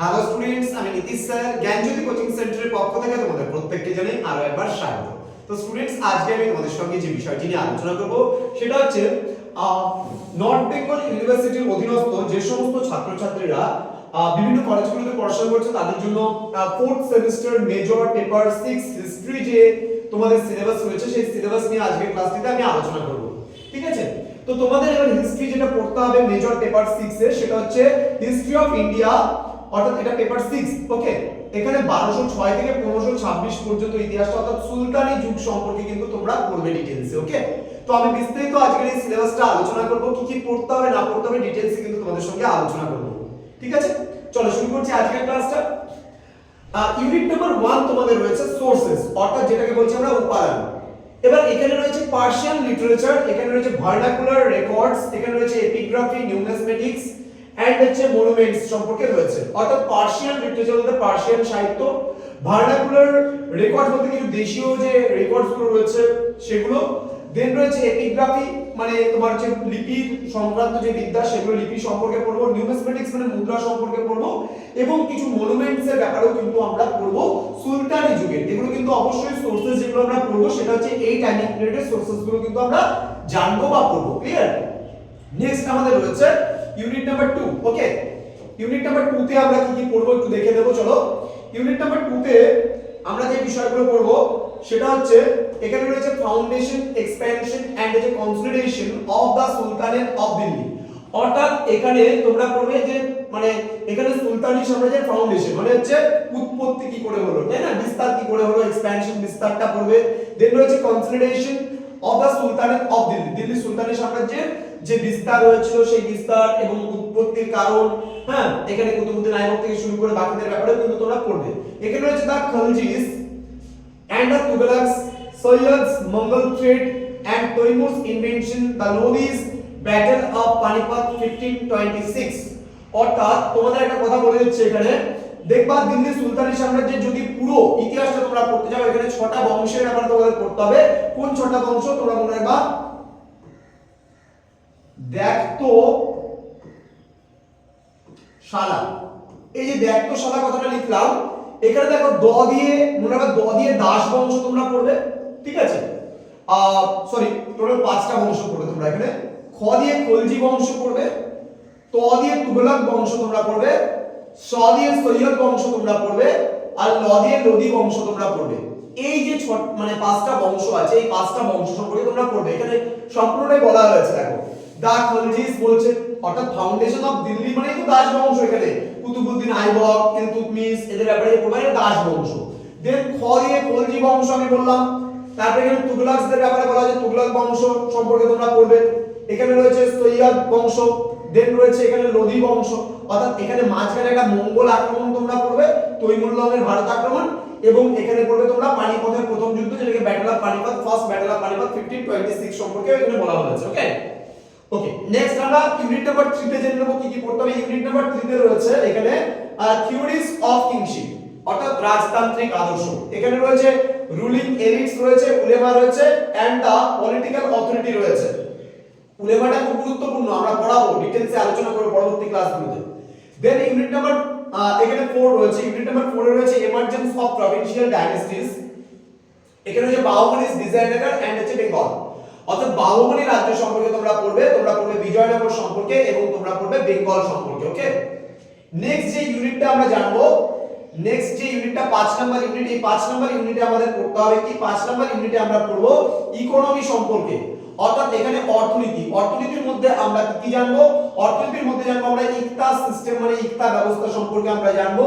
Hello students আমি Nitish sir, জ্ঞানজ্যোতি coaching সেন্টারের পক্ষ থেকে তোমাদের প্রত্যেককে জানাই আরও একবার স্বাগত। তো স্টুডেন্টস আজকে আমি তোমাদের সঙ্গে যে বিষয়টি নিয়ে আলোচনা করব, সেটা হচ্ছে নর্থ বেঙ্গল ইউনিভার্সিটির অধীনস্থ যে সমস্ত ছাত্রছাত্রীরা বিভিন্ন কলেজগুলোতে পড়াশোনা করছে, তাদের জন্য fourth semester major paper six history যে তোমাদের সিলেবাস রয়েছে, সেই সিলেবাস নিয়ে আজকের ক্লাসটিতে আমি আলোচনা করব। ঠিক আছে? তো তোমাদের এবার হিস্ট্রি যেটা পড়তে হবে মেজর পেপার সিক্স এর সেটা হচ্ছে হিস্ট্রি অফ ইন্ডিয়া অর্থাৎ এটা পেপার সিক্স ওকে এখানে বারোশো ছয় থেকে পনেরোশো ছাব্বিশ পর্যন্ত ইতিহাসটা, অর্থাৎ সুলতানি যুগ সম্পর্কে কিন্তু তোমরা পড়বে ডিটেলসে ওকে তো আমি বিস্তারিত আজকের এই সিলেবাসটা আলোচনা করব, কি কি পড়তে হবে, না পড়তে হবে ডিটেলসে কিন্তু তোমাদের সঙ্গে আলোচনা করব, ঠিক আছে? চলো শুরু করছি আজকের ক্লাসটা ইউনিট নাম্বার ওয়ান তোমাদের রয়েছে সোর্সেস অর্থাৎ যেটাকে বলছি আমরা উপাদান। এবার এখানে রয়েছে পার্সিয়ান লিটারেচার এখানে রয়েছে ভার্নাকুলার রেকর্ডস এখানে রয়েছে এপিগ্রাফি নিউমেসমেটিক্স এন্ড হচ্ছে মনুমেন্টস সম্পর্কে রয়েছে। অর্থাৎ পার্সিয়ান লিটারেচার বলতে পার্সিয়ান সাহিত্য। ভার্নাকুলার রেকর্ড বলতে কিছু দেশীয় যে রেকর্ডসগুলো রয়েছে, সেগুলো। দেন রয়েছে এপিগ্রাফি মানে তোমার যে লিপির সংক্রান্ত যে বিদ্যা, সেগুলো লিপি সম্পর্কে পড়ব নিউমেসমেটিক্স মানে মুদ্রা সম্পর্কে পড়ব, এবং কিছু মনুমেন্টস এর ব্যাপারেও কিন্তু আমরা পড়ব সুলতানি যুগের এগুলো কিন্তু অবশ্যই সোর্সেস যেগুলো আমরা পড়ব, সেটা হচ্ছে এই টাইমিং পিরিয়ডের সোর্সেসগুলো কিন্তু আমরা জানব বা পড়ব ক্লিয়ার নেক্সট আমাদের রয়েছে unit number 2 okay unit number 2 তে আমরা কি কি পড়ব একটু দেখে নেব, চলো। ইউনিট নাম্বার 2 তে আমরা যে বিষয়গুলো পড়ব সেটা হচ্ছে, এখানে রয়েছে ফাউন্ডেশন এক্সপ্যানশন এন্ড যে consolidation of the sultanate of Delhi অর্থাৎ এখানে তোমরা পড়বে যে মানে এখানে সুলতানি সাম্রাজ্যের ফাউন্ডেশন মানে হচ্ছে উৎপত্তি কি করে হলো, তাই না? বিস্তার কি করে হলো এক্সপ্যানশন বিস্তারটা পড়বে দেন রয়েছে consolidation of the sultanate of Delhi Delhi সুলতানি সাম্রাজ্যের যে বিস্তার হয়েছিল সেই বিস্তার এবং উৎপত্তির কারণ হ্যাঁ এখানে কুতুবুদ্দিন আইবক থেকে শুরু করে বাকিদের ব্যাপারে কিন্তু তোমরা পড়বে। এখানে রয়েছে the খলজিস and the Tughlaqs, Sayyids, Mughal threat and Taimur's invention, the Lodis battle of Panipat 1526 অর্থাৎ তোমাদের একটা কথা বলে দিচ্ছে এখানে দেখবা দিল্লি সুলতানি সাম্রাজ্যের যদি পুরো ইতিহাসটা তোমরা পড়তে যাও, এখানে ছটা বংশের ব্যাপারে তোমাদের পড়তে হবে। কোন ছটা বংশ তোমরা মনে রাখবা? দেখতো শালা। এই যে দেখতো শালা কথাটা লিখলাম, এখানে দেখো দ দিয়ে, মনে রাখবে দ দিয়ে দাস বংশ তোমরা পড়বে, ঠিক আছে? সরি টোটাল পাঁচটা বংশ পড়বে তোমরা এখানে। খ দিয়ে খলজি বংশ পড়বে, ত দিয়ে তুগলক বংশ তোমরা পড়বে স দিয়ে সৈয়দ বংশ তোমরা পড়বে আর ল দিয়ে লোদি বংশ তোমরা পড়বে। এই যে মানে পাঁচটা বংশ আছে, এই পাঁচটা বংশ সম্পর্কে তোমরা পড়বে। এখানে সম্পূর্ণটাই বলা হয়েছে, দেখো। দা খলজিস বলছে, অর্থাৎ ফাউন্ডেশন অফ দিল্লি মানে তো দাস বংশ এখানে। কুতুবুদ্দিন, আইবক ইলতুতমিশ এদের ব্যাপারে পড়বে দাস বংশ। দেন খ দিয়ে খলজি বংশ আমি বললাম। তারপরে এখানে তুগলকদের ব্যাপারে বলা আছে তুগলক বংশ সম্পর্কে তোমরা পড়বে। এখানে রয়েছে সৈয়দ বংশ। দেন রয়েছে এখানে লোধি বংশ। অর্থাৎ এখানে মাঝখানে একটা মঙ্গল আক্রমণ তোমরা পড়বে তৈমুল্লহের ভারত আক্রমণ, এবং এখানে পড়বে তোমরা পানিপথের প্রথম যুদ্ধ, যেটাকে battle of Panipat first battle of Panipat 1526 সম্পর্কে এখানে বলা হয়েছে ওকে ওকে নেক্সট আমরা ইউনিট নাম্বার 3 তে জেনে নেব কি কি পড়তে হবে। ইউনিট নাম্বার 3 তে রয়েছে এখানে থিওরিজ অফ কিংশিপ অর্থাৎ রাজতান্ত্রিক আদর্শ। এখানে রয়েছে রুলিং এলিটস রয়েছে উলেমা রয়েছে এন্ড দা পলিটিক্যাল অথরিটি রয়েছে। উলেমাটা খুব গুরুত্বপূর্ণ, আমরা পড়াবো ডিটেইলসে আলোচনা করব পরবর্তী ক্লাসগুলোতে দেন ইউনিট নাম্বার এখানে 4 রয়েছে ইউনিট নাম্বার 4 এ রয়েছে এমার্জেন্স অফ প্রভিন্সিয়াল ডাইনাস্টিস এখানে হচ্ছে বাহুমনিস ডিজাইনার এন্ড হচ্ছে বেঙ্গল অর্থাৎ বাহুমনি রাজ্য সম্পর্কে তোমরা পড়বে তোমরা পড়বে বিজয়নগর সম্পর্কে এবং তোমরা পড়বে বেঙ্গল সম্পর্কে ওকে নেক্সট যে ইউনিটটা আমরা জানব নেক্সট যে ইউনিটটা 5 নাম্বার ইউনিট এই 5 নাম্বার ইউনিটে আমাদের পড়তে হবে কি? 5 নাম্বার ইউনিটে আমরা পড়ব ইকোনমি সম্পর্কে। অর্থাৎ এখানে অর্থনীতি। অর্থনীতির মধ্যে আমরা কি জানব? অর্থনীতির মধ্যে জানব আমরা ইকতা সিস্টেম মানে ইকতা ব্যবস্থা সম্পর্কে আমরা জানব।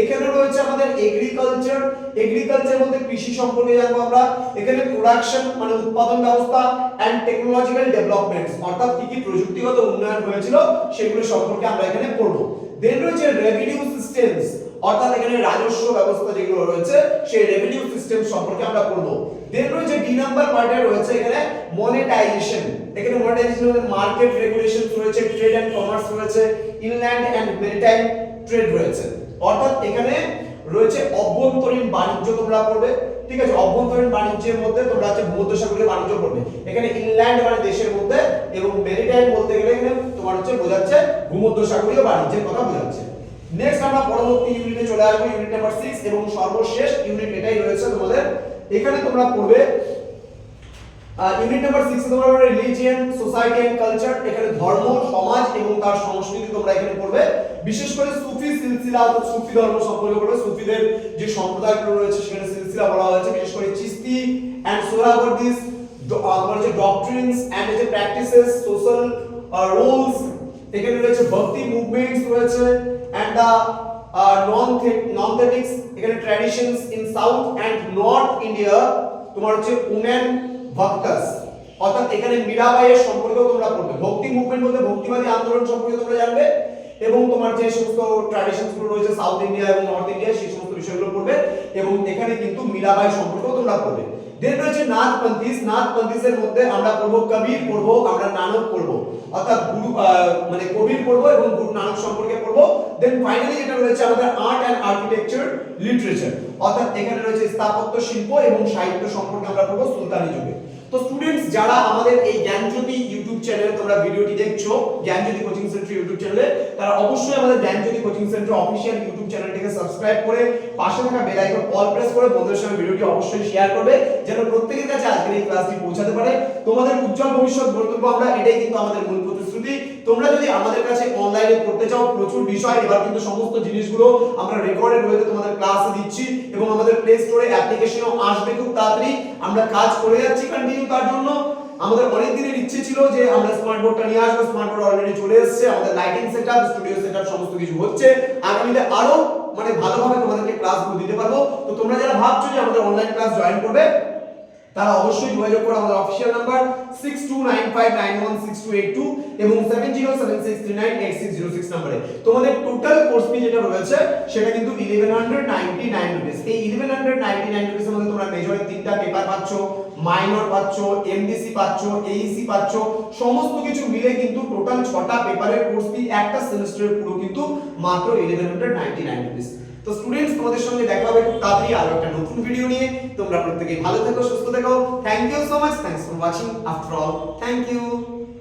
এখানে রয়েছে আমাদের এগ্রিকালচার এগ্রিকালচার মধ্যে কৃষি সম্পর্কে জানব আমরা। এখানে প্রোডাকশন মানে উৎপাদন ব্যবস্থা এন্ড টেকনোলজিক্যাল ডেভেলপমেন্টস অর্থাৎ কি কি প্রযুক্তিগত উন্নয়ন হয়েছিল সেগুলো সম্পর্কে আমরা এখানে পড়ব। দেন রয়েছে রেভিনিউ সিস্টেমস অর্থাৎ এখানে রাজস্ব ব্যবস্থা যেগুলো রয়েছে, সেই রেভিনিউ সিস্টেম সম্পর্কে আমরা পড়ব। দেন রয়েছে ডি নাম্বার পার্টে রয়েছে এখানে মনিটাইজেশন এখানে মনিটাইজেশন মানে মার্কেট রেগুলেশনস রয়েছে ট্রেড এন্ড কমার্স রয়েছে ইনল্যান্ড এন্ড মেরিটাইম ট্রেড রয়েছে। অর্থাৎ এখানে রয়েছে অভ্যন্তরীণ বাণিজ্য তোমরা পড়বে। ঠিক আছে, অভ্যন্তরীণ বাণিজ্যের মধ্যে তোমরা হচ্ছে ভূমধ্যসাগরীয় বাণিজ্য করবে। এখানে ইনল্যান্ড মানে দেশের মধ্যে এবং মেরিটাইম বলতে গেলে এখানে তোমার হচ্ছে বোঝাচ্ছে ভূমধ্যসাগরীয় বাণিজ্যের কথা বোঝাচ্ছে। নেক্সট আমরা পরবর্তী ইউনিটে চলে আসব ইউনিট নাম্বার 6 এবং সর্বশেষ ইউনিট এটাই রয়েছে তোমাদের। এখানে তোমরা পড়বে ইউনিট নাম্বার 6 এ তোমরা রিলিজিয়ন সোসাইটি এন্ড কালচার এখানে ধর্ম, সমাজ এবং তার সংস্কৃতি তোমরা এখানে পড়বে। বিশেষ করে সুফি সিলসিলা অর্থাৎ সুফি ধর্ম সম্পর্কে পড়বে সুফিদের যে সম্প্রদায়গুলো রয়েছে, সেখানে সিলসিলা বলা হয়েছে। বিশেষ করে চিস্তি এন্ড সোহরাবর্দিস তোমার যে ডক্ট্রিনস এন্ড যে প্র্যাকটিসেস সোশ্যাল রুলস এখানে রয়েছে ভক্তি মুভমেন্টস রয়েছে এন্ড দা নন নন এখানে traditions in south and north India তোমার হচ্ছে উমেন ভক্তাস। অর্থাৎ এখানে মীরাবাইয়ের সম্পর্কেও তোমরা পড়বে। ভক্তি মুভমেন্ট বলতে ভক্তিবাদী আন্দোলন সম্পর্কে তোমরা জানবে। এবং তোমার যে সমস্ত ট্র্যাডিশনসগুলো রয়েছে সাউথ ইন্ডিয়া এবং নর্থ ইন্ডিয়া সেই সমস্ত বিষয়গুলো পড়বে এবং এখানে কিন্তু মীরাবাই সম্পর্কেও তোমরা পড়বে। দেন রয়েছে নাথ পন্থিস নাথ পন্থিসের মধ্যে আমরা পড়ব কবির পড়ব, আমরা নানক পড়ব। অর্থাৎ গুরু মানে কবির পড়ব এবং গুরু নানক সম্পর্কে পড়ব। দেন ফাইনালি যেটা রয়েছে আমাদের আর্ট এন্ড আর্কিটেকচার লিটারেচার অর্থাৎ এখানে রয়েছে স্থাপত্য শিল্প এবং সাহিত্য সম্পর্কে আমরা পড়ব সুলতানি যুগে। তো স্টুডেন্টস যারা আমাদের এই জ্ঞানজ্যোতি ইউটিউব চ্যানেলে তোমরা ভিডিওটি দেখছ, জ্ঞানজ্যোতি কোচিং সেন্টার ইউটিউব চ্যানেলে তারা অবশ্যই আমাদের Gyanjyoti coaching centre official YouTube চ্যানেলটিকে সাবস্ক্রাইব করে পাশে থাকা বেল আইকন অল প্রেস করে বন্ধুদের সঙ্গে ভিডিওটি অবশ্যই শেয়ার করবে, যেন প্রত্যেকের কাছে আজকের এই ক্লাসটি পৌঁছাতে পারে। তোমাদের উজ্জ্বল ভবিষ্যৎ গড়ে তুলবো আমরা এটাই কিন্তু আমাদের মূল প্রতিশ্রুতি। তোমরা যদি আমাদের কাছে অনলাইনে পড়তে চাও, প্রচুর বিষয়, এবার কিন্তু সমস্ত জিনিসগুলো আমরা রেকর্ডেড ওয়েতে তোমাদের ক্লাসে দিচ্ছি এবং আমাদের প্লে স্টোরে অ্যাপ্লিকেশনও আসবে খুব তাড়াতাড়ি। আমরা কাজ করে যাচ্ছি কন্টিনিউ তার জন্য। আমাদের অনেক দিনের ইচ্ছে ছিল যে আমরা স্মার্ট বোর্ডটা নিয়ে আসব স্মার্ট বোর্ড অলরেডি চলে এসেছে, আমাদের লাইটিং সেটআপ স্টুডিও সেটআপ সমস্ত কিছু হচ্ছে। আগামীতে আরও মানে ভালোভাবে তোমাদেরকে ক্লাসগুলো দিতে পারব। তো তোমরা যারা ভাবছ যে আমাদের অনলাইন ক্লাস জয়েন করবে তারা অবশ্যই যোগাযোগ করো আমাদের অফিসিয়াল নাম্বার 6295916282 এবং 7076398606 নম্বরে তোমাদের টোটাল কোর্স ফি যেটা রয়েছে, সেটা কিন্তু 1199 রুপিস এই 1199 রুপিসের মধ্যে তোমরা মেজরের তিনটা পেপার পাচ্ছ মাইনর পাচ্ছ এমডিসি পাচ্ছ এইসি পাচ্ছ, সমস্ত কিছু মিলে কিন্তু টোটাল ছটা পেপারের কোর্স ফি একটা সেমিস্টারের পুরো কিন্তু মাত্র 1199 রুপিস তো স্টুডেন্টস তোমাদের সঙ্গে দেখা হবে খুব তাড়াতাড়ি আরও একটা নতুন ভিডিও নিয়ে। তোমরা প্রত্যেকেই ভালো থেকো, সুস্থ থেকো। Thank you so much thanks for watching after all thank you